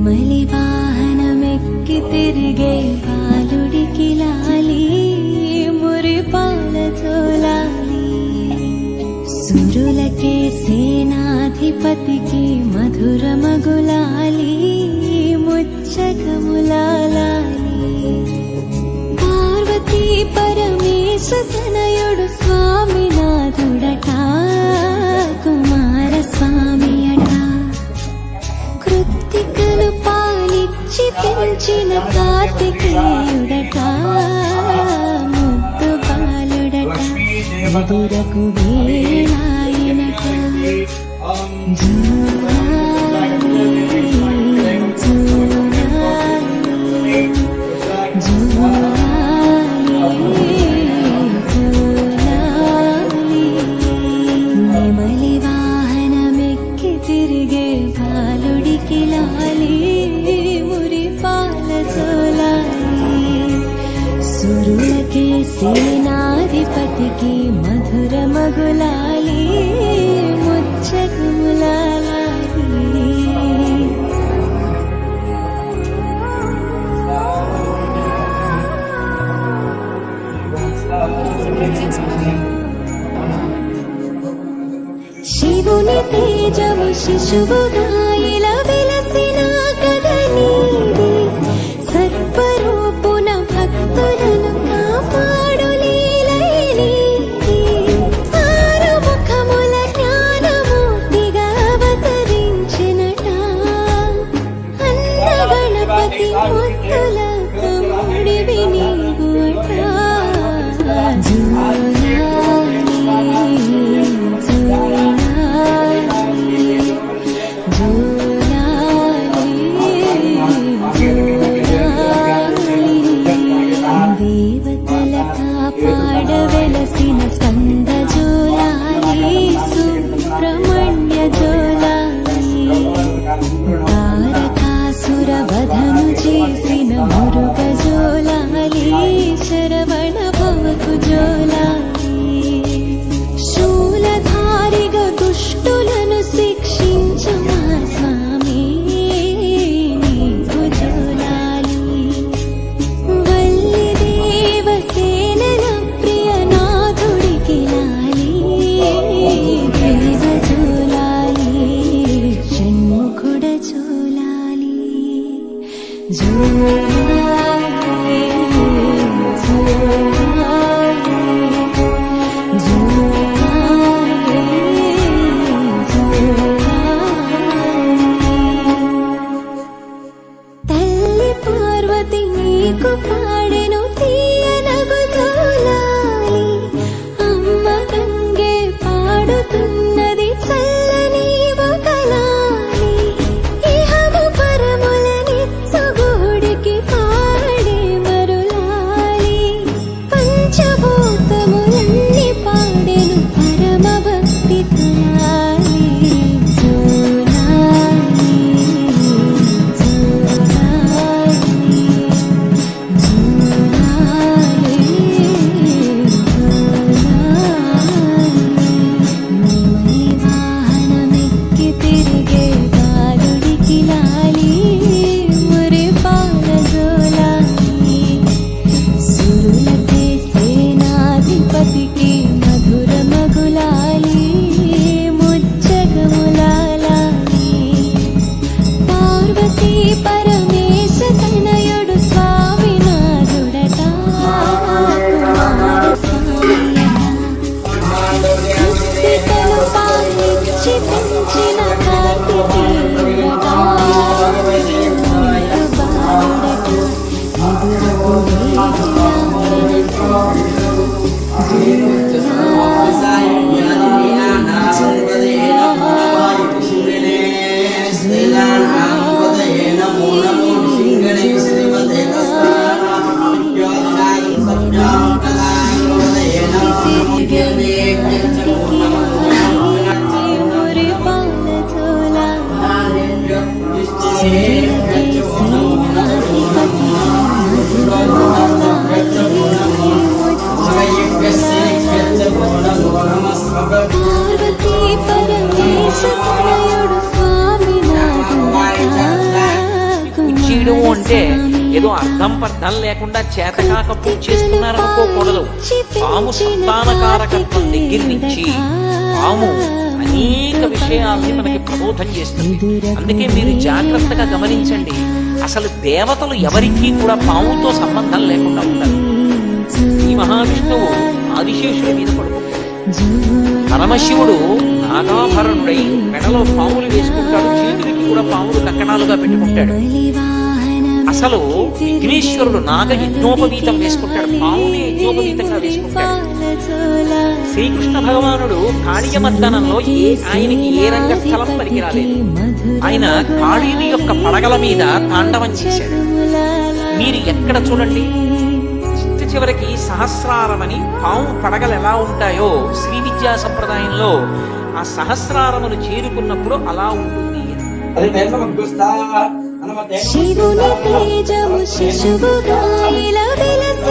నెమలి వాహనమెక్కి తిరిగే బాలుడికి లాలి మురిపాల చోలాలి సురులకే సేనాధిపతికి మధుర మగులాలి ముచ్చకములాలి పార్వతీ పరమేశ తనయుడు స్వామినాథుడట కుమార పాలిచ్చి పెంచిన కార్తికేయుడట ముద్దు బాలుడట ఎదురకు వేలాయనట సురులకే సేనాధిపతికి మధుర మగులాలి ముచ్చకములాలి శివుని తేజము శిశువుగా ఇలా వెలసిన దేవతల you. కుర్చీడు అంటే ఏదో అర్థం పర్థం లేకుండా చేతకాక పూజ చేస్తున్నారనుకోకూడదు. పాము సంతానకారకత్వం దగ్గర నుంచి పాము అనేక విషయాల్ని మనకి ప్రబోధం చేస్తుంది. అందుకే మీరు జాగ్రత్తగా గమనించండి. అసలు దేవతలు ఎవరికీ కూడా పాముతో సంబంధం లేకుండా ఉంటారు. ఈ మహావిష్ణువు ఆదిశేషుడి మీద పడుకుంటాడు పరమశివుడు నాగాభరణుడై మెడలో పాములు వేసుకుంటాడు. చేతులకి కూడా పాములు కక్కణాలుగా పెట్టుకుంటాడు. అసలు విఘ్నేశ్వరుడు నాగ యజ్ఞోపవీతం వేసుకుంటాడు. పాముని యజ్ఞోపవీతంగా వేసుకుంటాడు. శ్రీకృష్ణ భగవానుడు కాళీయమర్దనంలో ఏ ఆయనకి ఏ రంగస్థలం పనికి రాలేదు ఆయన కాళీని యొక్క పడగల మీద తాండవం చేశాడు. మీరు ఎక్కడ చూడండి? చిట్ట చివరికి సహస్రారమని పాము పడగలు ఎలా ఉంటాయో శ్రీ విద్యా సంప్రదాయంలో ఆ సహస్రారమును చేరుకున్నప్పుడు అలా ఉంటుంది. शिवने तेजं शिशुबुधा मिलविलस